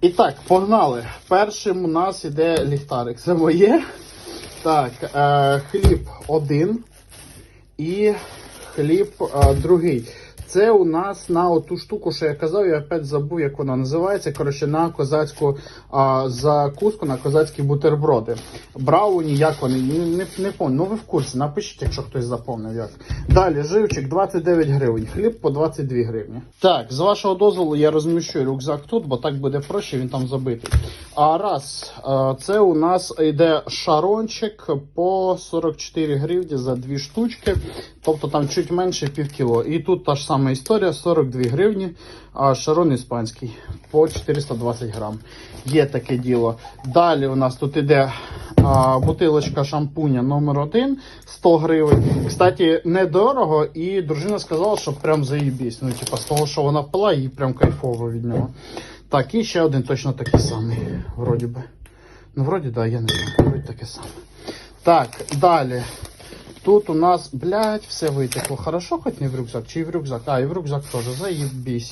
І так, погнали. Першим у нас іде ліхтарик. Це моє. Так, е, хліб один і хліб е, другий. Це у нас на оту штуку, що я казав, я опять забув, як вона називається. Коротше, на козацьку а, закуску, на козацькі бутерброди. Брауні, як вони, не, не, не пам'ятаю. Ну ви в курсі, напишіть, якщо хтось запомнив як. Далі, живчик 29 гривень, хліб по 22 гривні. Так, з вашого дозволу я розміщу рюкзак тут, бо так буде проще, він там забитий. А раз, е, це у нас йде шарончик по 44 гривні за дві штучки, тобто там чуть менше пів кіло. І тут та ж сама історія, 42 гривні, а шарон іспанський по 420 грам. Є таке діло. Далі у нас тут іде бутилочка шампуня номер 1 100 гривень. Кстати, недорого, і дружина сказала, що прям заїбісь. Ну, типа, з того, що вона пила, їй прям кайфово від нього. Так, і ще один точно такий самий, вроді би. Ну, вроді, да, я не знаю, вроді таке саме. Так, далі. Тут у нас, блядь, все витекло. Хорошо, хоч не в рюкзак, чи в рюкзак? А, і в рюкзак теж, заїбісь.